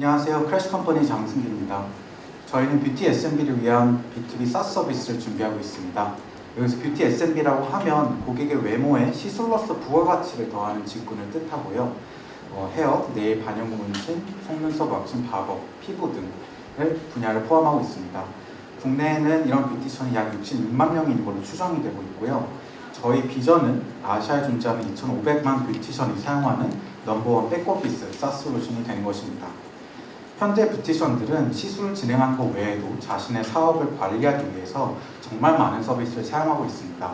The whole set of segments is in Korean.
안녕하세요. 크래시 컴퍼니 장승길입니다. 저희는 뷰티 SMB를 위한 B2B SaaS 서비스를 준비하고 있습니다. 여기서 뷰티 SMB라고 하면 고객의 외모에 시술로서 부가가치를 더하는 직군을 뜻하고요. 어, 헤어, 네일, 반영 문신, 속눈썹, 왁싱, 바버, 피부 등을 분야를 포함하고 있습니다. 국내에는 이런 뷰티션이 약 66만 명이 있는 걸로 추정이 되고 있고요. 저희 비전은 아시아에 존재하는 2,500만 뷰티션이 사용하는 넘버원 백오피스 SaaS 솔루션이 되는 것입니다. 현재 뷰티션들은 시술을 진행하는 것 외에도 자신의 사업을 관리하기 위해서 정말 많은 서비스를 사용하고 있습니다.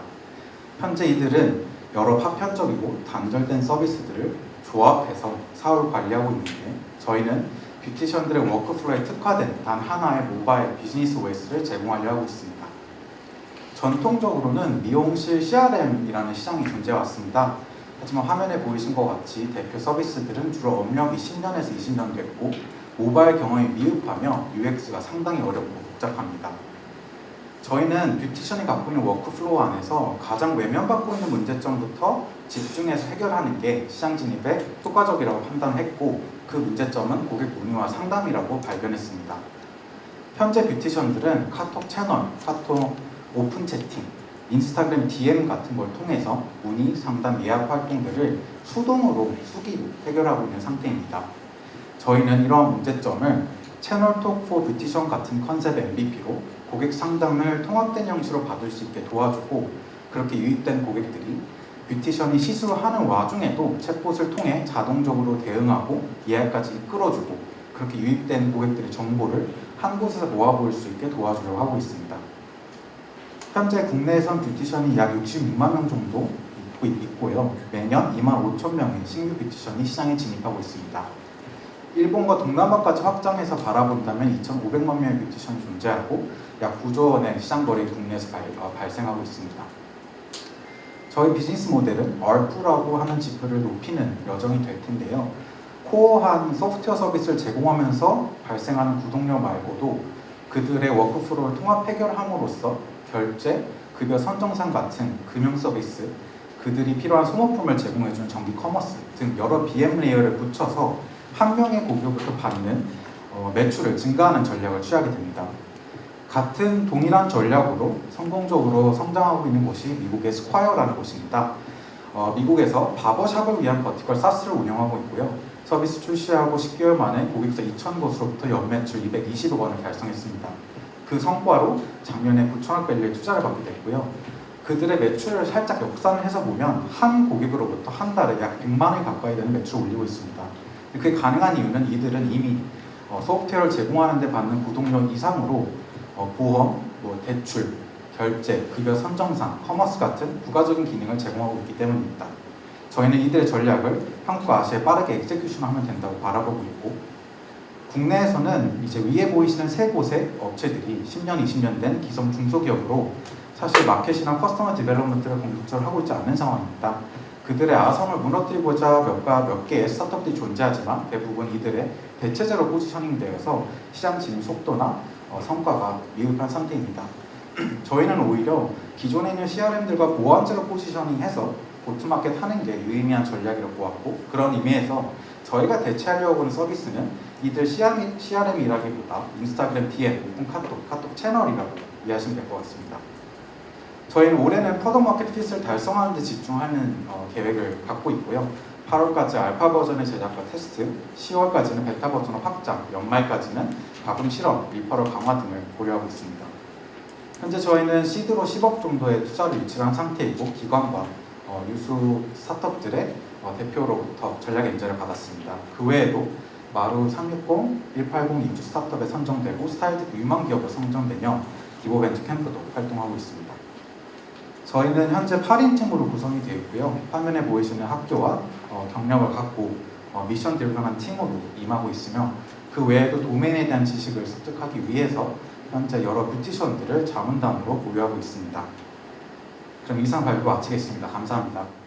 현재 이들은 여러 파편적이고 단절된 서비스들을 조합해서 사업을 관리하고 있는데 저희는 뷰티션들의 워크플로우에 특화된 단 하나의 모바일 비즈니스 OS를 제공하려 하고 있습니다. 전통적으로는 미용실 CRM이라는 시장이 존재해 왔습니다. 하지만 화면에 보이신 것 같이 대표 서비스들은 주로 업력이 10년에서 20년 됐고 모바일 경험이 미흡하며 UX가 상당히 어렵고 복잡합니다. 저희는 뷰티션이 갖고 있는 워크플로우 안에서 가장 외면받고 있는 문제점부터 집중해서 해결하는 게 시장 진입에 효과적이라고 판단했고 그 문제점은 고객 문의와 상담이라고 발견했습니다. 현재 뷰티션들은 카톡 채널, 카톡 오픈 채팅, 인스타그램 DM 같은 걸 통해서 문의, 상담, 예약 활동들을 수동으로 수기로 해결하고 있는 상태입니다. 저희는 이러한 문제점을 채널톡 포 뷰티션 같은 컨셉 MVP로 고객 상담을 통합된 형식으로 받을 수 있게 도와주고 그렇게 유입된 고객들이 뷰티션이 시술을 하는 와중에도 챗봇을 통해 자동적으로 대응하고 예약까지 이끌어주고 그렇게 유입된 고객들의 정보를 한 곳에서 모아볼 수 있게 도와주려고 하고 있습니다. 현재 국내에선 뷰티션이 약 66만 명 정도 있고 있고요. 매년 2만 5천 명의 신규 뷰티션이 시장에 진입하고 있습니다. 일본과 동남아까지 확장해서 바라본다면 2,500만 명의 뷰티션이 존재하고 약 9조 원의 시장 거래가 국내에서 발, 어, 발생하고 있습니다. 저희 비즈니스 모델은 얼프라고 하는 지표를 높이는 여정이 될 텐데요. 코어한 소프트웨어 서비스를 제공하면서 발생하는 구독료 말고도 그들의 워크플로우를 통합 해결함으로써 결제, 급여 선정상 같은 금융 서비스, 그들이 필요한 소모품을 제공해주는 정기 커머스 등 여러 BM 레이어를 붙여서 한 명의 고객부터 받는 어, 매출을 증가하는 전략을 취하게 됩니다. 같은 동일한 전략으로 성공적으로 성장하고 있는 곳이 미국의 스콰이어라는 곳입니다. 어, 미국에서 바버샵을 위한 버티컬 사스를 운영하고 있고요. 서비스 출시하고 10개월 만에 고객사 2,000곳으로부터 연매출 220억 원을 달성했습니다. 그 성과로 작년에 9천억 밸류에 투자를 받게 됐고요. 그들의 매출을 살짝 역산을 해서 보면 한 고객으로부터 한 달에 약 100만 원 가까이 되는 매출을 올리고 있습니다. 그게 가능한 이유는 이들은 이미 어, 소프트웨어를 제공하는 데 받는 구독료 이상으로 어, 보험, 뭐 대출, 결제, 급여 선정상, 커머스 같은 부가적인 기능을 제공하고 있기 때문입니다. 저희는 이들의 전략을 한국과 아시아에 빠르게 엑세큐션하면 된다고 바라보고 있고 국내에서는 이제 위에 보이시는 세 곳의 업체들이 10년, 20년 된 기성 중소기업으로 사실 마켓이나 커스터머 디벨롭먼트를 공격적으로 하고 있지 않은 상황입니다. 그들의 아성을 무너뜨리고자 몇가 몇 개의 스타트업들이 존재하지만 대부분 이들의 대체제로 포지셔닝 되어서 시장 진입 속도나 어, 성과가 미흡한 상태입니다. 저희는 오히려 기존에 있는 CRM들과 보완제로 포지셔닝해서 고트마켓 하는 게 유의미한 전략이라고 보았고 그런 의미에서 저희가 대체하려고 하는 서비스는 이들 CRM, CRM이라기보다 인스타그램 DM, 오픈 카톡, 카톡 채널이라고 이해하시면 될 것 같습니다. 저희는 올해는 퍼덕 마켓 핏을 달성하는 데 집중하는 어, 계획을 갖고 있고요. 8월까지 알파 버전의 제작과 테스트, 10월까지는 베타 버전의 확장, 연말까지는 가금 실험, 리퍼럴 강화 등을 고려하고 있습니다. 현재 저희는 시드로 10억 정도의 투자를 유치한 상태이고 기관과 어, 유수 스타트업들의 어, 대표로부터 전략 엔젤을 받았습니다. 그 외에도 마루 360, 180 입주 스타트업에 선정되고 스타일드 유망 기업으로 선정되며 기보벤처 캠프도 활동하고 있습니다. 저희는 현재 8인 팀으로 구성이 되어 있고요. 화면에 보이시는 학교와 어, 경력을 갖고 어, 미션 들어간 팀으로 임하고 있으며 그 외에도 도메인에 대한 지식을 습득하기 위해서 현재 여러 뷰티션들을 자문단으로 보유하고 있습니다. 그럼 이상 발표 마치겠습니다. 감사합니다.